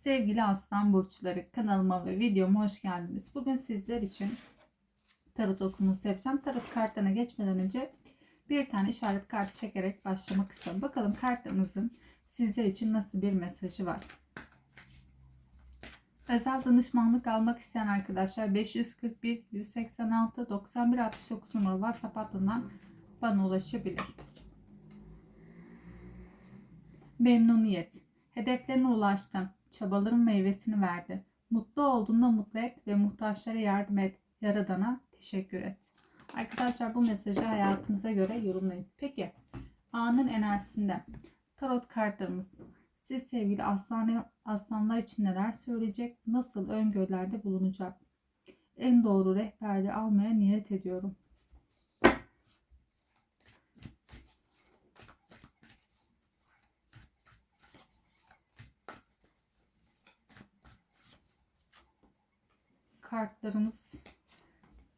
Sevgili aslan burçları kanalıma ve videoma hoş geldiniz. Bugün sizler için tarot okuması yapacağım. Tarot kartlarına geçmeden önce bir tane işaret kartı çekerek başlamak istiyorum. Bakalım kartımızın sizler için nasıl bir mesajı var. Özel danışmanlık almak isteyen arkadaşlar 541 186 91 69 numaralı WhatsApp hattından bana ulaşabilir. Memnuniyet. Hedeflerine ulaştın. Çabaların meyvesini verdi. Mutlu olduğunda mutlu et ve muhtaçlara yardım et. Yaradana teşekkür et. Arkadaşlar bu mesajı hayatınıza göre yorumlayın. Peki anın enerjisinde tarot kartlarımız siz sevgili aslan, aslanlar için neler söyleyecek, nasıl öngörülerde bulunacak? En doğru rehberliği almaya niyet ediyorum. Kartlarımız.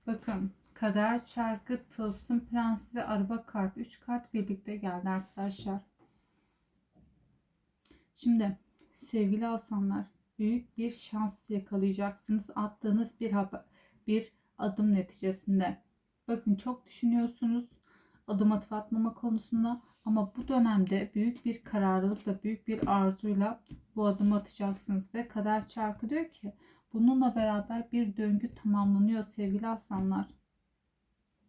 Bakın kader çarkı tılsım prens ve araba kart. 3 kart birlikte geldi arkadaşlar. Şimdi sevgili aslanlar büyük bir şans yakalayacaksınız. Attığınız bir haber, bir adım neticesinde. Bakın çok düşünüyorsunuz adım atıp atmama konusunda ama bu dönemde büyük bir kararlılıkla büyük bir arzuyla bu adımı atacaksınız ve kader çarkı diyor ki Bununla beraber bir döngü tamamlanıyor sevgili aslanlar.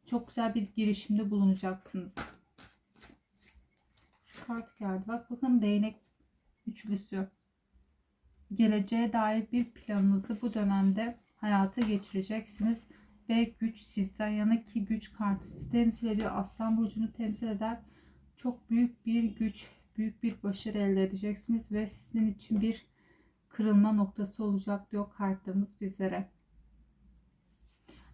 Çok güzel bir girişimde bulunacaksınız. Şu kart geldi. Bak bakın değnek üçlüsü. Geleceğe dair bir planınızı bu dönemde hayata geçireceksiniz. Ve güç sizden yana ki güç kartı sizi temsil ediyor. Aslan burcunu temsil eder. Çok büyük bir güç, büyük bir başarı elde edeceksiniz ve sizin için bir kırılma noktası olacak diyor kartlarımız bizlere.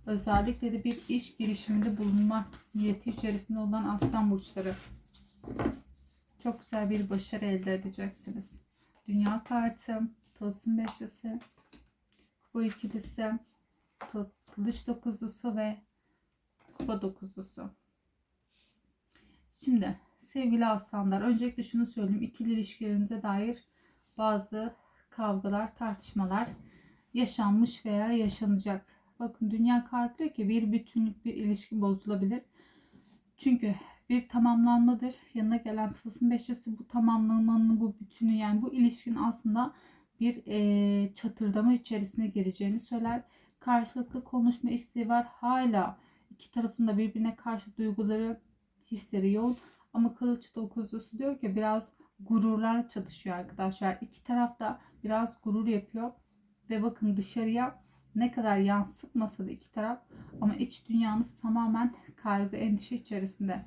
Özellikle de bir iş girişiminde bulunma niyeti içerisinde olan aslan burçları. Çok güzel bir başarı elde edeceksiniz. Dünya kartı, tılsım beşlisi, kupa ikilisi, kılıç dokuzlusu ve kupa dokuzlusu. Şimdi sevgili aslanlar öncelikle şunu söyleyeyim. İkili ilişkilerinize dair bazı kavgalar, tartışmalar yaşanmış veya yaşanacak. Bakın dünya kartı diyor ki bir bütünlük, bir ilişki bozulabilir. Çünkü bir tamamlanmadır. Yanına gelen tılsım beşlisi bu tamamlamanın, bu bütünü yani bu ilişkinin aslında bir e, çatırdama içerisine gireceğini söyler. Karşılıklı konuşma isteği var. Hala iki tarafında birbirine karşı duyguları, hisleri yoğun. Ama kılıç dokuzlusu diyor ki biraz gururlar çatışıyor arkadaşlar. İki taraf da biraz gurur yapıyor. Ve bakın dışarıya ne kadar yansıtmasa da iki taraf ama iç dünyanız tamamen kaygı, endişe içerisinde.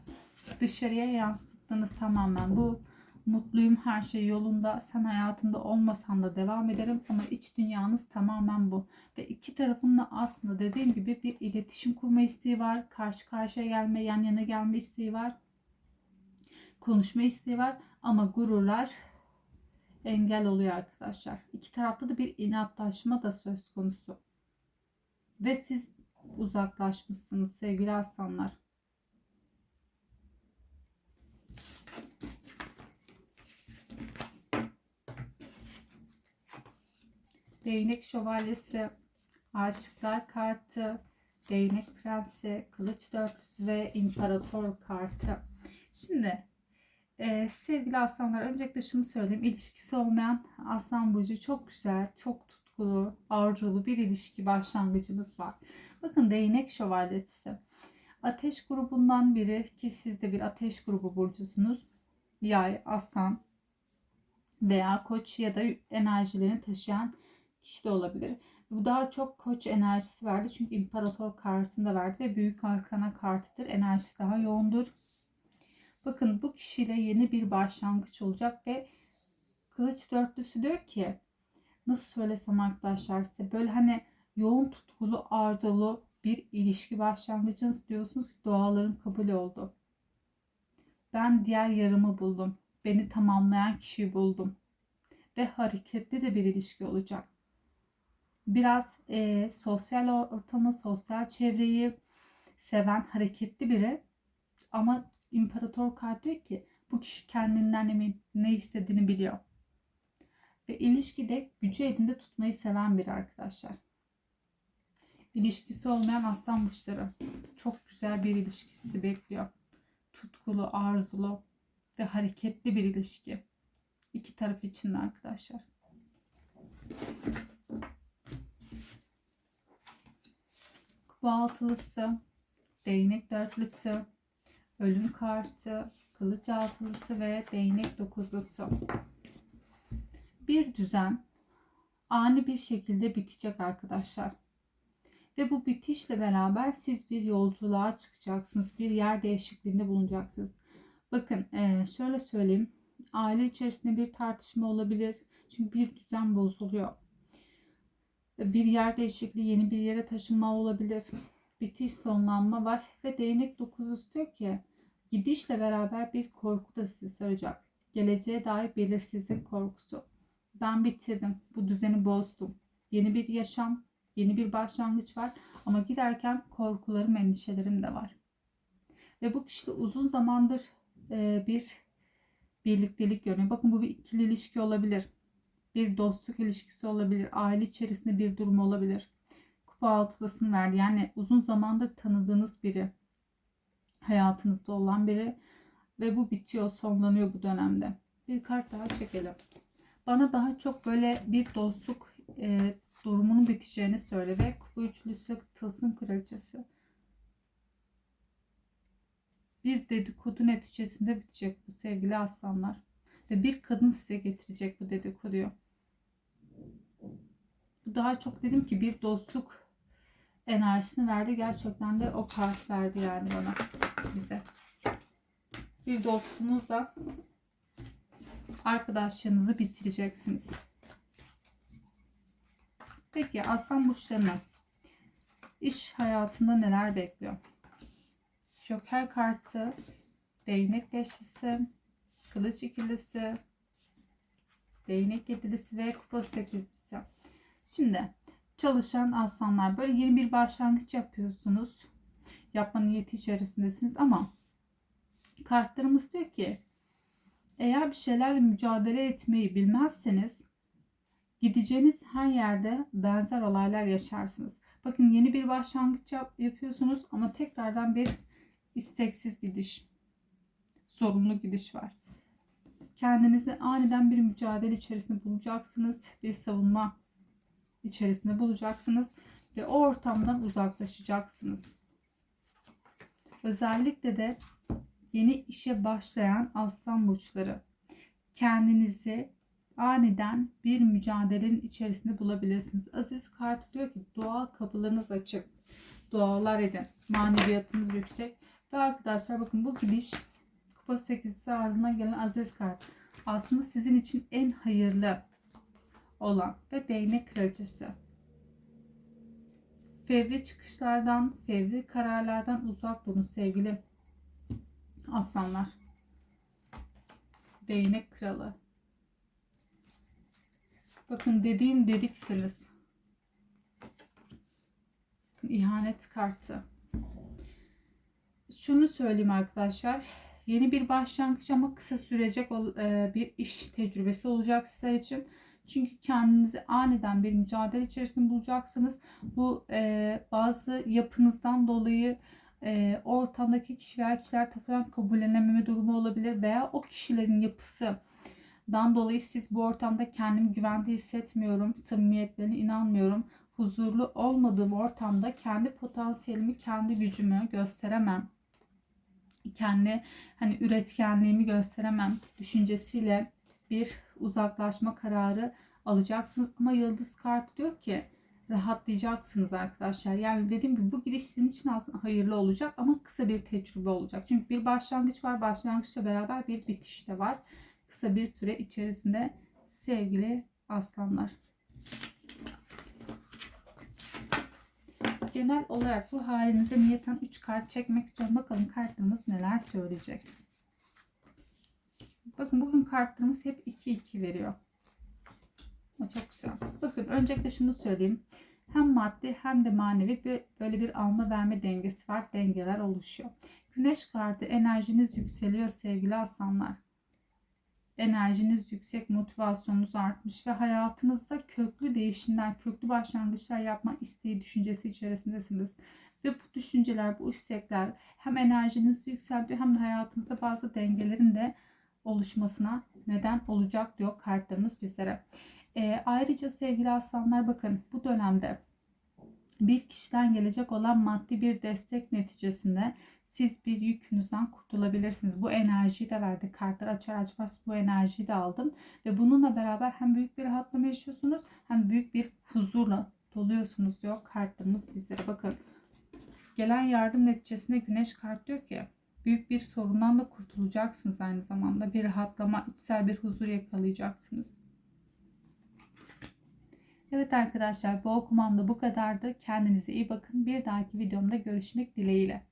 Dışarıya yansıttığınız tamamen bu mutluyum, her şey yolunda, sen hayatımda olmasan da devam ederim ama iç dünyanız tamamen bu. Ve iki tarafın da aslında dediğim gibi bir iletişim kurma isteği var. Karşı karşıya gelme, yan yana gelme isteği var. Konuşma isteği var ama gururlar engel oluyor arkadaşlar. İki tarafta da bir inatlaşma da söz konusu. Ve siz uzaklaşmışsınız sevgili aslanlar. Değnek şövalyesi, aşıklar kartı, değnek prensi, kılıç dörtlüsü ve imparator kartı. Şimdi ee, sevgili aslanlar öncelikle şunu söyleyeyim. İlişkisi olmayan aslan burcu çok güzel, çok tutkulu, arzulu bir ilişki başlangıcınız var. Bakın değnek şövalyesi. Ateş grubundan biri ki siz de bir ateş grubu burcusunuz. Yay, aslan veya koç ya da enerjilerini taşıyan kişi de olabilir. Bu daha çok koç enerjisi verdi. Çünkü imparator kartında verdi ve büyük arkana kartıdır. Enerjisi daha yoğundur. Bakın bu kişiyle yeni bir başlangıç olacak ve kılıç dörtlüsü diyor ki nasıl söylesem arkadaşlar size böyle hani yoğun tutkulu arzulu bir ilişki başlangıcınız diyorsunuz ki dualarım kabul oldu. Ben diğer yarımı buldum. Beni tamamlayan kişiyi buldum. Ve hareketli de bir ilişki olacak. Biraz e, sosyal ortamı, sosyal çevreyi seven hareketli biri ama İmparator kart diyor ki bu kişi kendinden emin ne istediğini biliyor. Ve ilişkide gücü elinde tutmayı seven bir arkadaşlar. İlişkisi olmayan aslan burçları. Çok güzel bir ilişkisi bekliyor. Tutkulu, arzulu ve hareketli bir ilişki. İki taraf için de arkadaşlar. Kupa altılısı, değnek dörtlüsü, ölüm kartı, kılıç altılısı ve değnek dokuzlusu. Bir düzen ani bir şekilde bitecek arkadaşlar. Ve bu bitişle beraber siz bir yolculuğa çıkacaksınız. Bir yer değişikliğinde bulunacaksınız. Bakın eee, şöyle söyleyeyim. Aile içerisinde bir tartışma olabilir. Çünkü bir düzen bozuluyor. Bir yer değişikliği, yeni bir yere taşınma olabilir. Bitiş, sonlanma var. Ve değnek dokuzusu diyor ki gidişle beraber bir korku da sizi saracak. Geleceğe dair belirsizlik korkusu. Ben bitirdim. Bu düzeni bozdum. Yeni bir yaşam, yeni bir başlangıç var. Ama giderken korkularım, endişelerim de var. Ve bu kişi de uzun zamandır e, bir birliktelik görüyor. Bakın bu bir ikili ilişki olabilir. Bir dostluk ilişkisi olabilir. Aile içerisinde bir durum olabilir. Kupa altılısını verdi. Yani uzun zamandır tanıdığınız biri. Hayatınızda olan biri. Ve bu bitiyor, sonlanıyor bu dönemde. Bir kart daha çekelim. Bana daha çok böyle bir dostluk e, durumunun biteceğini söyle ve kupa üçlüsü tılsım kraliçesi. Bir dedikodu neticesinde bitecek bu sevgili aslanlar. Ve bir kadın size getirecek bu dedikoduyu. Bu daha çok dedim ki bir dostluk enerjisini verdi. Gerçekten de o kart verdi yani bana bize. Bir dostunuzla arkadaşlığınızı bitireceksiniz. Peki aslan burçlarına iş hayatında neler bekliyor? Joker kartı, değnek beşlisi, kılıç ikilisi, değnek yedilisi ve kupa sekizlisi. Şimdi çalışan aslanlar böyle yeni bir başlangıç yapıyorsunuz. Yapma niyeti içerisindesiniz ama kartlarımız diyor ki eğer bir şeylerle mücadele etmeyi bilmezseniz gideceğiniz her yerde benzer olaylar yaşarsınız. Bakın yeni bir başlangıç yap, yapıyorsunuz ama tekrardan bir isteksiz gidiş, sorumlu gidiş var. Kendinizi aniden bir mücadele içerisinde bulacaksınız. Bir savunma içerisinde bulacaksınız ve o ortamdan uzaklaşacaksınız. Özellikle de yeni işe başlayan aslan burçları kendinizi aniden bir mücadelenin içerisinde bulabilirsiniz. Aziz kart diyor ki doğal kapılarınız açık. Dualar edin. Maneviyatınız yüksek. Ve arkadaşlar bakın bu gidiş kupa 8'si ardından gelen aziz kart. Aslında sizin için en hayırlı olan ve değnek kraliçesi. Fevri çıkışlardan, fevri kararlardan uzak durun sevgili aslanlar. Değnek kralı. Bakın dediğim dediksiniz. İhanet kartı. Şunu söyleyeyim arkadaşlar. Yeni bir başlangıç ama kısa sürecek e, bir iş tecrübesi olacak sizler için. Çünkü kendinizi aniden bir mücadele içerisinde bulacaksınız. Bu e, bazı yapınızdan dolayı e, ortamdaki kişi veya kişiler tarafından kabullenememe durumu olabilir veya o kişilerin yapısı dan dolayı siz bu ortamda kendimi güvende hissetmiyorum, samimiyetlerine inanmıyorum. Huzurlu olmadığım ortamda kendi potansiyelimi, kendi gücümü gösteremem. Kendi hani üretkenliğimi gösteremem düşüncesiyle bir uzaklaşma kararı alacaksınız. Ama yıldız kartı diyor ki rahatlayacaksınız arkadaşlar. Yani dediğim gibi bu gidiş sizin için aslında hayırlı olacak ama kısa bir tecrübe olacak. Çünkü bir başlangıç var. Başlangıçla beraber bir bitiş de var kısa bir süre içerisinde sevgili aslanlar. Genel olarak bu halinize niyeten 3 kart çekmek istiyorum. Bakalım kartımız neler söyleyecek. Bakın bugün kartlarımız hep 2-2 veriyor. O çok güzel. Bakın öncelikle şunu söyleyeyim. Hem maddi hem de manevi böyle bir alma verme dengesi var. Dengeler oluşuyor. Güneş kartı enerjiniz yükseliyor sevgili aslanlar enerjiniz yüksek, motivasyonunuz artmış ve hayatınızda köklü değişimler, köklü başlangıçlar yapma isteği düşüncesi içerisindesiniz. Ve bu düşünceler, bu istekler hem enerjinizi yükseltiyor hem de hayatınızda bazı dengelerin de oluşmasına neden olacak diyor kartlarımız bizlere. E, ayrıca sevgili aslanlar bakın bu dönemde bir kişiden gelecek olan maddi bir destek neticesinde siz bir yükünüzden kurtulabilirsiniz. Bu enerjiyi de verdi. Kartlar açar açmaz bu enerjiyi de aldım. Ve bununla beraber hem büyük bir rahatlama yaşıyorsunuz hem büyük bir huzurla doluyorsunuz diyor kartlarımız bizlere. Bakın gelen yardım neticesinde güneş kart diyor ki büyük bir sorundan da kurtulacaksınız aynı zamanda. Bir rahatlama, içsel bir huzur yakalayacaksınız. Evet arkadaşlar bu okumam da bu kadardı. Kendinize iyi bakın. Bir dahaki videomda görüşmek dileğiyle.